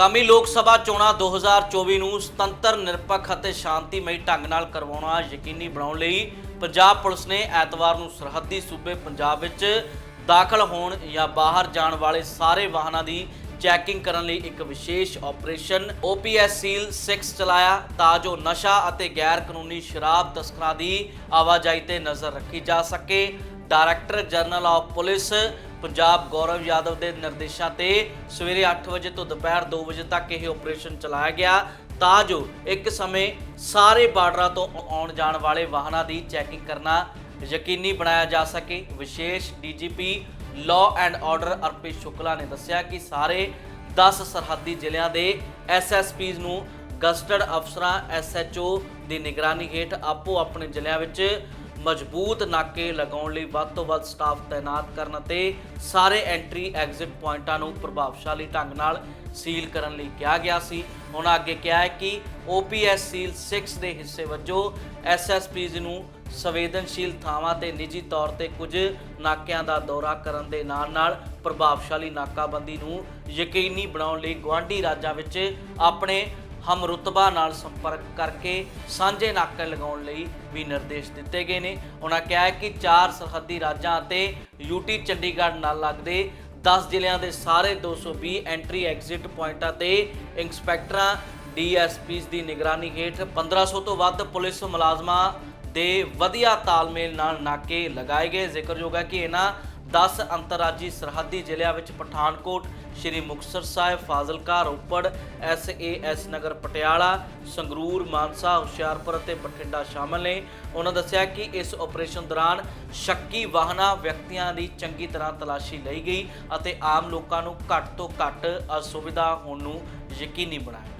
ਆਗਾਮੀ ਲੋਕ ਸਭਾ ਚੋਣਾਂ 2024 ਨੂੰ ਸੁਤੰਤਰ, ਨਿਰਪੱਖ ਅਤੇ ਸ਼ਾਂਤੀਮਈ ਢੰਗ ਨਾਲ ਕਰਵਾਉਣਾ ਯਕੀਨੀ ਬਣਾਉਣ ਲਈ ਪੰਜਾਬ ਪੁਲਿਸ ਨੇ ਐਤਵਾਰ ਨੂੰ ਸਰਹੱਦੀ ਸੂਬੇ ਪੰਜਾਬ ਵਿੱਚ ਦਾਖਲ ਹੋਣ ਜਾਂ ਬਾਹਰ ਜਾਣ ਵਾਲੇ ਸਾਰੇ ਵਾਹਨਾਂ ਦੀ ਚੈਕਿੰਗ ਕਰਨ ਲਈ ਇੱਕ ਵਿਸ਼ੇਸ਼ ਆਪਰੇਸ਼ਨ OPS ਸੀਲ 6 ਚਲਾਇਆ ਤਾਂ ਜੋ ਨਸ਼ਾ ਅਤੇ ਗੈਰ ਕਾਨੂੰਨੀ ਸ਼ਰਾਬ ਤਸਕਰਾਂ ਦੀ ਆਵਾਜਾਈ ਤੇ ਨਜ਼ਰ ਰੱਖੀ ਜਾ ਸਕੇ। Director general of police Punjab Gaurav Yadav ਦੇ ਨਿਰਦੇਸ਼ਾਂ ਤੇ ਸਵੇਰੇ 8 ਵਜੇ ਤੋਂ ਦੁਪਹਿਰ 2 ਵਜੇ ਤੱਕ ਇਹ ਆਪਰੇਸ਼ਨ ਚਲਾਇਆ ਗਿਆ। ਤਾਂ ਜੋ ਇੱਕ ਸਮੇਂ ਸਾਰੇ ਬਾਰਡਰਾਂ ਤੋਂ ਆਉਣ ਜਾਣ ਵਾਲੇ ਵਾਹਨਾਂ ਦੀ ਚੈਕਿੰਗ ਕਰਨਾ ਯਕੀਨੀ ਬਣਾਇਆ ਜਾ ਸਕੇ। ਵਿਸ਼ੇਸ਼ DGP law and order Arpit Shukla ਨੇ ਦੱਸਿਆ ਕਿ ਸਾਰੇ 10 ਸਰਹੱਦੀ ਜ਼ਿਲ੍ਹਿਆਂ ਦੇ ਐਸਐਸਪੀਜ਼ ਨੂੰ ਗਸਟਡ ਅਫਸਰਾਂ ਐਸਐਚਓ ਦੀ ਨਿਗਰਾਨੀ ਹੇਠ ਆਪੋ ਆਪਣੇ ਜ਼ਿਲ੍ਹਿਆਂ ਵਿੱਚ ਮਜ਼ਬੂਤ ਨਾਕੇ ਲਗਾਉਣ ਲਈ ਵੱਧ ਤੋਂ ਵੱਧ ਸਟਾਫ ਤਾਇਨਾਤ ਕਰਨ ਅਤੇ ਸਾਰੇ ਐਂਟਰੀ ਐਗਜ਼ਿਟ ਪੁਆਇੰਟਾਂ ਨੂੰ ਪ੍ਰਭਾਵਸ਼ਾਲੀ ਢੰਗ ਨਾਲ ਸੀਲ ਕਰਨ ਲਈ ਕਿਹਾ ਗਿਆ ਸੀ। ਉਹਨਾਂ ਅੱਗੇ ਕਿਹਾ ਹੈ ਕਿ OPS ਸੀਲ 6 ਦੇ ਹਿੱਸੇ ਵਜੋਂ SSPs ਨੂੰ ਸੰਵੇਦਨਸ਼ੀਲ ਥਾਵਾਂ ਤੇ ਨਿੱਜੀ ਤੌਰ ਤੇ ਕੁਝ ਨਾਕਿਆਂ ਦਾ ਦੌਰਾ ਕਰਨ ਦੇ ਨਾਲ-ਨਾਲ ਪ੍ਰਭਾਵਸ਼ਾਲੀ ਨਾਕਾਬੰਦੀ ਨੂੰ ਯਕੀਨੀ ਬਣਾਉਣ ਲਈ ਗੁਆਂਢੀ ਰਾਜਾਂ ਵਿੱਚ ਆਪਣੇ ਹਮਰੁਤਬਾ ਨਾਲ ਸੰਪਰਕ ਕਰਕੇ ਸਾਂਝੇ ਨਾਕੇ ਲਗਾਉਣ ਲਈ ਵੀ ਨਿਰਦੇਸ਼ ਦਿੱਤੇ ਗਏ ਨੇ। ਉਹਨਾਂ ਕਿਹਾ ਹੈ ਕਿ ਚਾਰ ਸਰਹੱਦੀ ਰਾਜਾਂ ਅਤੇ ਯੂਟੀ ਚੰਡੀਗੜ੍ਹ ਨਾਲ ਲੱਗਦੇ 10 ਜ਼ਿਲ੍ਹਿਆਂ ਦੇ ਸਾਰੇ 220 ਐਂਟਰੀ ਐਗਜ਼ਿਟ ਪੁਆਇੰਟਾਂ ਤੇ ਇੰਸਪੈਕਟਰਾਂ ਡੀਐਸਪੀਸ ਦੀ ਨਿਗਰਾਨੀ ਹੇਠ 1500 ਤੋਂ ਵੱਧ ਪੁਲਿਸ ਮੁਲਾਜ਼ਮਾਂ ਦੇ ਵਧੀਆ ਤਾਲਮੇਲ ਨਾਲ ਨਾਕੇ ਲਗਾਏ ਗਏ। ਜ਼ਿਕਰਯੋਗ ਹੈ ਕਿ ਇਹਨਾਂ 10 ਅੰਤਰਰਾਜੀ ਸਰਹੱਦੀ ਜ਼ਿਲ੍ਹਿਆਂ ਵਿੱਚ ਪਠਾਨਕੋਟ, ਸ਼੍ਰੀ ਮੁਕਤਸਰ ਸਾਹਿਬ, ਫਾਜ਼ਿਲਕਾ, ਰੋਪੜ ਐਸਏਐਸ ਨਗਰ ਪਟਿਆਲਾ, ਸੰਗਰੂਰ, ਮਾਨਸਾ, ਹੁਸ਼ਿਆਰਪੁਰ ਅਤੇ ਬਠਿੰਡਾ ਸ਼ਾਮਲ ਨੇ। ਉਹਨਾਂ ਦੱਸਿਆ ਕਿ ਇਸ ਆਪਰੇਸ਼ਨ ਦੌਰਾਨ ਸ਼ੱਕੀ ਵਾਹਨਾਂ ਵਿਅਕਤੀਆਂ ਦੀ ਚੰਗੀ ਤਰ੍ਹਾਂ ਤਲਾਸ਼ੀ ਲਈ ਗਈ ਅਤੇ ਆਮ ਲੋਕਾਂ ਨੂੰ ਘੱਟ ਤੋਂ ਘੱਟ ਅਸੁਵਿਧਾ ਹੋਣ ਨੂੰ ਯਕੀਨੀ ਬਣਾਇਆ।